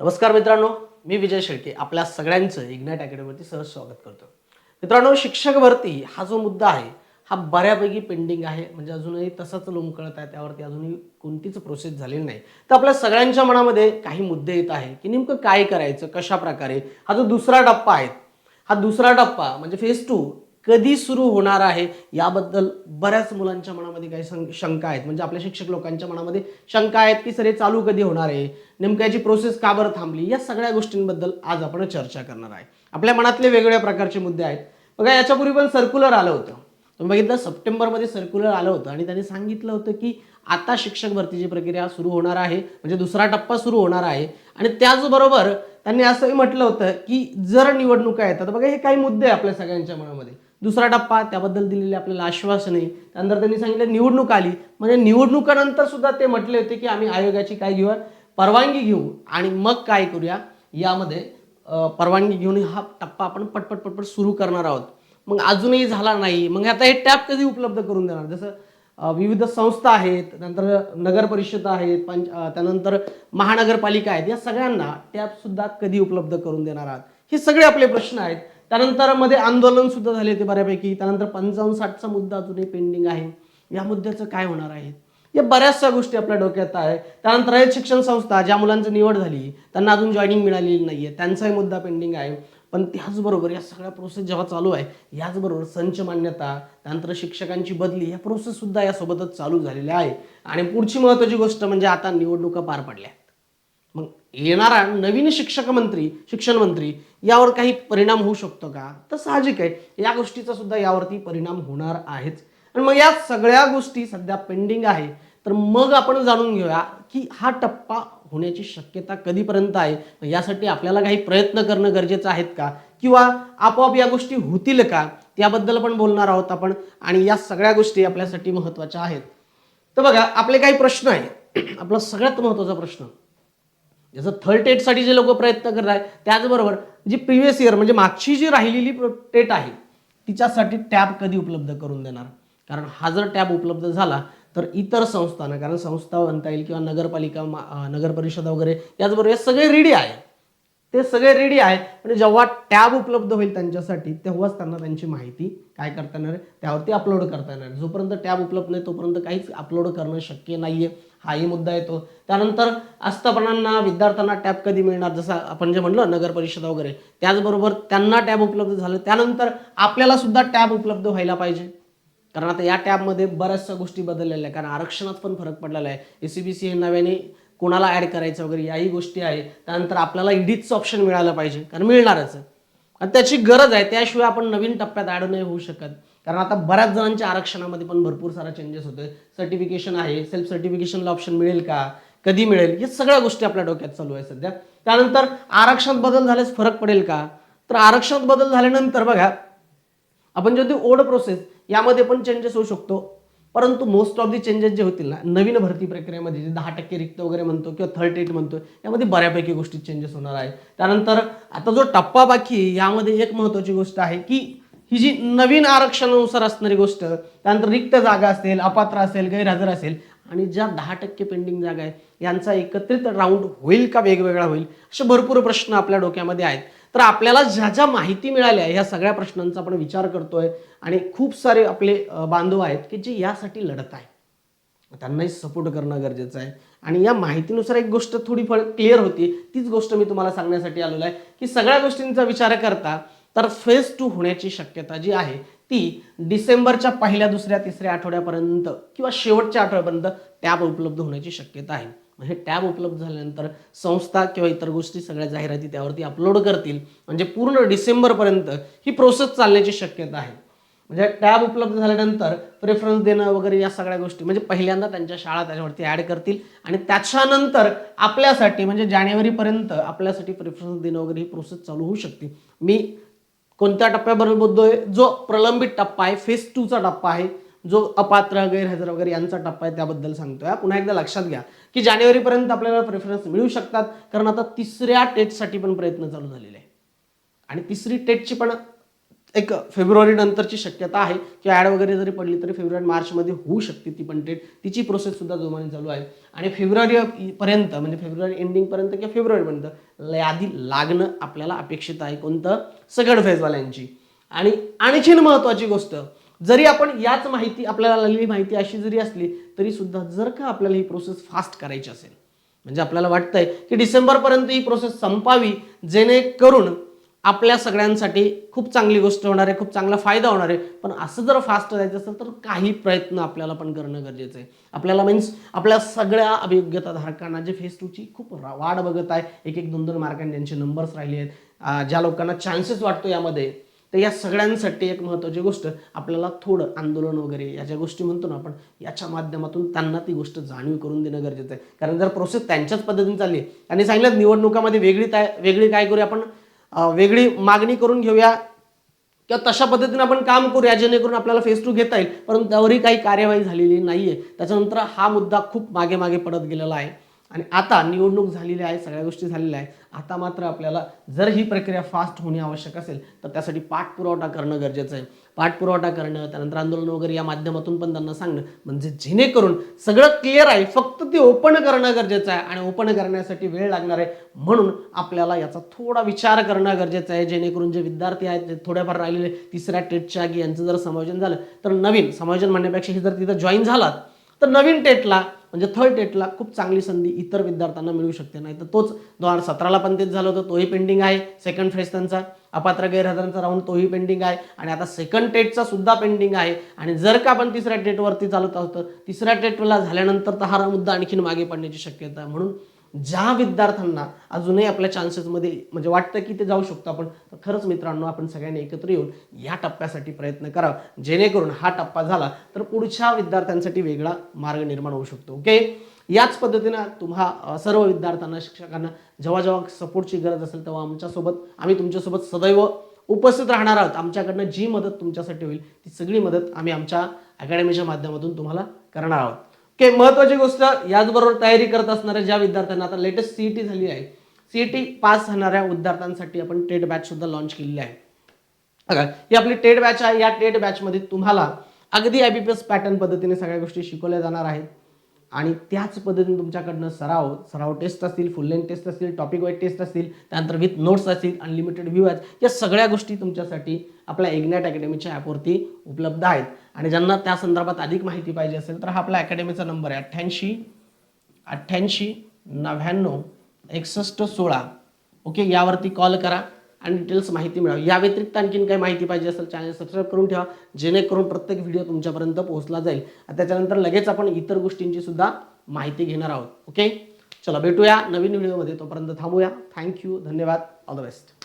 नमस्कार मित्रांनो मी विजय शेळके. आपल्या सगळ्यांचं इग्नाईट अकॅडमीवरती सहज स्वागत करतो. मित्रांनो शिक्षक भरती हा जो मुद्दा आहे हा बऱ्यापैकी पेंडिंग आहे. म्हणजे अजूनही तसाच लोंबकळत आहे त्यावरती अजूनही कोणतीच प्रोसेस झालेली नाही. तर आपल्या सगळ्यांच्या मनामध्ये काही मुद्दे येत आहे की नेमकं काय करायचं कशा प्रकारे हा जो दुसरा टप्पा आहे हा दुसरा टप्पा म्हणजे फेज टू कधी सुरू होणार आहे याबद्दल बऱ्याच मुलांच्या मनामध्ये काही शंका आहेत. म्हणजे आपल्या शिक्षक लोकांच्या मनामध्ये शंका आहेत की सर हे चालू कधी होणार आहे? नेमकं याची प्रोसेस का बरं थांबली? या सगळ्या गोष्टींबद्दल आज आपण चर्चा करणार आहे. आपल्या मनातले वेगवेगळ्या प्रकारचे मुद्दे आहेत. बघा याच्यापूर्वी पण सर्क्युलर आलं होतं. तुम्ही बघितलं सप्टेंबरमध्ये सर्क्युलर आलं होतं आणि त्यांनी सांगितलं होतं की आता शिक्षक भरतीची प्रक्रिया सुरू होणार आहे. म्हणजे दुसरा टप्पा सुरू होणार आहे. आणि त्याचबरोबर त्यांनी असंही म्हटलं होतं की जर निवडणुका येतात तर बघा हे काही मुद्दे आहे आपल्या सगळ्यांच्या मनामध्ये. दुसरा टप्पा त्याबद्दल दिलेले आपल्याला आश्वासने. त्यानंतर त्यांनी सांगितलं निवडणूक आली. म्हणजे निवडणुकानंतर सुद्धा ते म्हटले होते की आम्ही आयोगाची काय घेऊ परवानगी घेऊ. आणि मग काय करूया? यामध्ये परवानगी घेऊन हा टप्पा आपण पटपट पटपट सुरू करणार आहोत. मग अजूनही झाला नाही. मग आता हे टॅप कधी उपलब्ध करून देणार? जसं विविध संस्था आहेत नंतर नगर परिषद आहेत पंच त्यानंतर महानगरपालिका आहेत. या सगळ्यांना टॅप सुद्धा कधी उपलब्ध करून देणार आहात? हे सगळे आपले प्रश्न आहेत. त्यानंतरमध्ये आंदोलन सुद्धा झाले होते बऱ्यापैकी. त्यानंतर पंचावन्न साठचा मुद्दा अजूनही पेंडिंग आहे. या मुद्द्याचं काय होणार आहे? या बऱ्याचशा गोष्टी आपल्या डोक्यात आहे. त्यानंतर आहेत शिक्षण संस्था ज्या मुलांची निवड झाली त्यांना अजून जॉईनिंग मिळालेली नाही आहे त्यांचाही मुद्दा पेंडिंग आहे. पण त्याचबरोबर या सगळ्या प्रोसेस जेव्हा चालू आहे याचबरोबर संच मान्यता त्यानंतर शिक्षकांची बदली या प्रोसेस सुद्धा यासोबतच चालू झालेल्या आहे. आणि पुढची महत्त्वाची गोष्ट म्हणजे आता निवडणुका पार पडल्या आहेत. येणारा नवीन शिक्षक मंत्री शिक्षण मंत्री यावर काही परिणाम होऊ शकतो का? तर साहजिक आहे. या गोष्टीचा सुद्धा यावरती परिणाम होणार आहेच. आणि मग या सगळ्या गोष्टी सध्या पेंडिंग आहे. तर मग आपण जाणून घेऊया की हा टप्पा होण्याची शक्यता कधीपर्यंत आहे? यासाठी आपल्याला काही प्रयत्न करणं गरजेचं आहेत का? किंवा आपोआप या गोष्टी होतील का? त्याबद्दल पण बोलणार आहोत आपण. आणि या सगळ्या गोष्टी आपल्यासाठी महत्त्वाच्या आहेत. तर बघा आपले काही प्रश्न आहे आपला सगळ्यात महत्त्वाचा प्रश्न. जसं थर्ड टेटसाठी जे लोक प्रयत्न करत आहेत त्याचबरोबर जी प्रिव्हियस इयर म्हणजे मागची जी राहिलेली टेट आहे तिच्यासाठी टॅब कधी उपलब्ध करून देणार? कारण हा जर टॅब उपलब्ध झाला तर इतर संस्थांना कारण संस्था म्हणता येईल किंवा नगरपालिका मा- नगर वगैरे याचबरोबर हे सगळे रेडी आहे. ते सगळे रेडी आहे म्हणजे जेव्हा टॅब उपलब्ध होईल त्यांच्यासाठी तेव्हाच त्यांना त्यांची माहिती काय करता येणार आहे त्यावरती अपलोड करता येणार जोपर्यंत टॅब उपलब्ध नाही तोपर्यंत काहीच अपलोड करणं शक्य नाहीये. हाही मुद्दा येतो. त्यानंतर आस्थापनांना विद्यार्थ्यांना टॅब कधी मिळणार? जसं आपण जे म्हणलं नगर परिषदा वगैरे. त्याचबरोबर त्यांना टॅब उपलब्ध झालं. त्यानंतर आपल्याला सुद्धा टॅब उपलब्ध व्हायला पाहिजे. कारण आता या टॅबमध्ये बऱ्याचशा गोष्टी बदललेल्या आहे कारण आरक्षणात पण फरक पडलेला आहे. ए सी बी सी हे नव्याने कोणाला ॲड करायचं वगैरे याही गोष्टी आहे त्यानंतर आपल्याला इडीचं ऑप्शन मिळालं पाहिजे. कारण मिळणारच. आहे आणि त्याची गरज आहे. त्याशिवाय आपण नवीन टप्प्यात ॲड नाही होऊ शकत. कारण आता बऱ्याच जणांच्या आरक्षणामध्ये पण भरपूर सारा चेंजेस होतोय. सर्टिफिकेशन आहे सेल्फ सर्टिफिकेशनला ऑप्शन मिळेल का? कधी मिळेल? या सगळ्या गोष्टी आपल्या डोक्यात चालू आहे सध्या. त्यानंतर आरक्षणात बदल झाल्यास फरक पडेल का? तर आरक्षणात बदल झाल्यानंतर बघा आपण जे ओल्ड प्रोसेस यामध्ये पण चेंजेस होऊ शकतो. परंतु मोस्ट ऑफ दी चेंजेस जे होतील ना नवीन भरती प्रक्रियेमध्ये जे दहा टक्के रिक्त वगैरे म्हणतो किंवा थर्ड एट म्हणतो यामध्ये बऱ्यापैकी गोष्टी चेंजेस होणार आहे त्यानंतर आता जो टप्पा बाकी यामध्ये एक महत्त्वाची गोष्ट आहे की ही जी नवीन आरक्षणानुसार असणारी गोष्ट त्यानंतर रिक्त जागा असेल अपात्र असेल गैरहजर असेल आणि ज्या दहा टक्के पेंडिंग जागा आहे यांचा एकत्रित राऊंड होईल का वेगवेगळा होईल असे भरपूर प्रश्न आपल्या डोक्यामध्ये आहेत. तर आपल्याला ज्या ज्या माहिती मिळाल्या ह्या सगळ्या प्रश्नांचा आपण विचार करतोय आणि खूप सारे आपले बांधव आहेत की जे यासाठी लढत आहे त्यांनाही सपोर्ट करणं गरजेचं आहे. आणि या माहितीनुसार एक गोष्ट थोडीफार क्लिअर होती तीच गोष्ट मी तुम्हाला सांगण्यासाठी आलेलो आहे की सगळ्या गोष्टींचा विचार करता तर फेज टू होण्याची शक्यता जी आहे ती डिसेंबरच्या पहिल्या दुसऱ्या तिसऱ्या आठवड्यापर्यंत किंवा शेवटच्या आठवड्यापर्यंत टॅब उपलब्ध होण्याची शक्यता आहे. हे टॅब उपलब्ध झाल्यानंतर संस्था किंवा इतर गोष्टी सगळ्या जाहिराती त्यावरती अपलोड करतील. म्हणजे पूर्ण डिसेंबरपर्यंत ही प्रोसेस चालण्याची शक्यता आहे. म्हणजे टॅब उपलब्ध झाल्यानंतर प्रेफरन्स देणं वगैरे या सगळ्या गोष्टी म्हणजे पहिल्यांदा त्यांच्या शाळा त्याच्यावरती ॲड करतील आणि त्याच्यानंतर आपल्यासाठी म्हणजे जानेवारीपर्यंत आपल्यासाठी प्रेफरन्स देणं वगैरे ही प्रोसेस चालू होऊ शकते. मी कोणत्या टप्प्याबरोबर बोलतोय? जो प्रलंबित टप्पा आहे फेज टूचा टप्पा आहे जो अपात्र गैरहजर वगैरे यांचा टप्पा आहे त्याबद्दल सांगतोय. पुन्हा एकदा लक्षात घ्या की जानेवारीपर्यंत आपल्याला प्रेफरन्स मिळू शकतात कारण आता तिसऱ्या टेटसाठी पण प्रयत्न चालू झालेले आहे आणि तिसरी टेटची पण एक फेब्रुवारी नंतरची शक्यता आहे. की ॲड वगैरे जरी पडली तरी फेब्रुवारी मार्चमध्ये होऊ शकते ती पण डेट तिची प्रोसेस सुद्धा जोमाने चालू आहे. आणि फेब्रुवारी पर्यंत म्हणजे फेब्रुवारी एंडिंगपर्यंत किंवा फेब्रुवारीपर्यंत यादी लागणं आपल्याला अपेक्षित आहे कोणतं? सगळ फेजवाल्यांची. आणि आणखीन महत्त्वाची गोष्ट जरी आपण याच माहिती आपल्याला आलेली माहिती अशी जरी असली तरी सुद्धा जर का आपल्याला ही प्रोसेस फास्ट करायची असेल म्हणजे आपल्याला वाटतंय की डिसेंबरपर्यंत ही प्रोसेस संपावी जेणेकरून आपल्या सगळ्यांसाठी खूप चांगली गोष्ट होणार आहे खूप चांगला फायदा होणार आहे. पण असं जर फास्ट जायचं असेल तर काही प्रयत्न आपल्याला पण करणं गरजेचं आहे. आपल्याला मीन्स आपल्या सगळ्या अभियोग्यताधारकांना जे फेस टूची खूप वाढ बघत आहे एक एक दोन दोन मार्कांनी ज्यांचे नंबर्स राहिले आहेत ज्या लोकांना चान्सेस वाटतो यामध्ये तर या सगळ्यांसाठी एक महत्त्वाची गोष्ट आपल्याला थोडं आंदोलन वगैरे या ज्या गोष्टी म्हणतो ना आपण याच्या माध्यमातून त्यांना ती गोष्ट जाणीव करून देणं गरजेचं आहे. कारण जर प्रोसेस त्यांच्याच पद्धतीने चालली आहे आणि सांगितलं निवडणुकामध्ये वेगळी काय वेगळी काय करूया आपण वेगळी मागणी करून घेऊया. किंवा तशा पद्धतीने आपण काम करूया जेणेकरून आपल्याला फेस टू घेता येईल. परंतु त्यावरही काही कार्यवाही झालेली नाही आहे त्याच्यानंतर हा मुद्दा खूप मागे मागे पडत गेलेला आहे. आणि आता निवडणूक झालेली आहे सगळ्या गोष्टी झालेल्या आहेत आता मात्र आपल्याला जर ही प्रक्रिया फास्ट होणे आवश्यक असेल तर त्यासाठी पाठपुरवठा करणं गरजेचं आहे. पाठपुरवठा करणं त्यानंतर आंदोलन वगैरे या माध्यमातून पण त्यांना सांगणं म्हणजे जेणेकरून सगळं क्लिअर आहे. फक्त ते ओपन करणं गरजेचं आहे आणि ओपन करण्यासाठी वेळ लागणार आहे. म्हणून आपल्याला याचा थोडा विचार करणं गरजेचं आहे. जेणेकरून जे विद्यार्थी आहेत ते थोड्याफार राहिलेले तिसऱ्या टेटच्या की यांचं जर समायोजन झालं तर नवीन समायोजन म्हणण्यापेक्षा हे जर तिथं जॉईन झालात तर नवीन टेटला म्हणजे थर्ड टेटला खूप चांगली संधी इतर विद्यार्थ्यांना मिळू शकते. नाही तर तोच दोन हजार सतराला पण तेच झालं होतं तोही पेंडिंग आहे. सेकंड फेज त्यांचा अपात्र गैरहजरांचा राऊंड तोही पेंडिंग आहे. आणि आता सेकंड टेटचा सुद्धा पेंडिंग आहे. आणि जर का आपण तिसऱ्या टेटवरती चालत आहोत तर तिसऱ्या टेटला झाल्यानंतर तर हा मुद्दा आणखीन मागे पडण्याची शक्यता आहे. म्हणून ज्या विद्यार्थ्यांना अजूनही आपल्या चान्सेसमध्ये म्हणजे वाटतं की ते जाऊ शकतो आपण तर खरंच मित्रांनो आपण सगळ्यांनी एकत्र येऊन या टप्प्यासाठी प्रयत्न करावा. जेणेकरून हा टप्पा झाला तर पुढच्या विद्यार्थ्यांसाठी वेगळा मार्ग निर्माण होऊ शकतो. ओके याच पद्धतीनं तुम्हा सर्व विद्यार्थ्यांना शिक्षकांना जेव्हा जेव्हा सपोर्टची गरज असेल तेव्हा आमच्यासोबत आम्ही तुमच्यासोबत सदैव उपस्थित राहणार आहोत. आमच्याकडनं जी मदत तुमच्यासाठी होईल ती सगळी मदत आम्ही आमच्या अकॅडमीच्या माध्यमातून तुम्हाला करणार आहोत. ओके महत्वाची गोष्ट याचबरोबर तयारी करत असणाऱ्या ज्या विद्यार्थ्यांना आता लेटेस्ट सीईटी झाली आहे. सीईटी पास होणाऱ्या विद्यार्थ्यांसाठी आपण टेट बॅच सुद्धा लॉन्च केलेली आहे. बघा ही आपली टेट बॅच आहे. या टेट बॅचमध्ये तुम्हाला अगदी I B P S pattern पद्धतीने सगळ्या गोष्टी शिकवल्या जाणार आहेत. आणि त्याच पद्धतीने तुमच्याकडनं सराव सराव टेस्ट असतील फुल लेंथ टेस्ट असतील टॉपिक वाईज टेस्ट असतील त्यानंतर विथ नोट्स असतील अनलिमिटेड व्ह्यू आहेत या सगळ्या गोष्टी तुमच्यासाठी आपल्या इग्नॅट अकॅडमीच्या ॲपवरती उपलब्ध आहेत. आणि ज्यांना त्या संदर्भात अधिक माहिती पाहिजे असेल तर हा आपला अकॅडमीचा नंबर आहे अठ्ठ्याऐंशी अठ्ठ्याऐंशी नव्याण्णव एकसष्ट सोळा. ओके यावरती कॉल करा. आणि डिटेल्स माहिती मिळावी. या व्यतिरिक्त आणखीन काही माहिती पाहिजे असेल चॅनल सबस्क्राईब करून ठेवा जेणेकरून प्रत्येक व्हिडिओ तुमच्यापर्यंत पोहोचला जाईल. त्याच्यानंतर लगेच आपण इतर गोष्टींची सुद्धा माहिती घेणार आहोत. ओके चला भेटूया नवीन व्हिडिओमध्ये तोपर्यंत थांबूया. थँक्यू धन्यवाद. All the best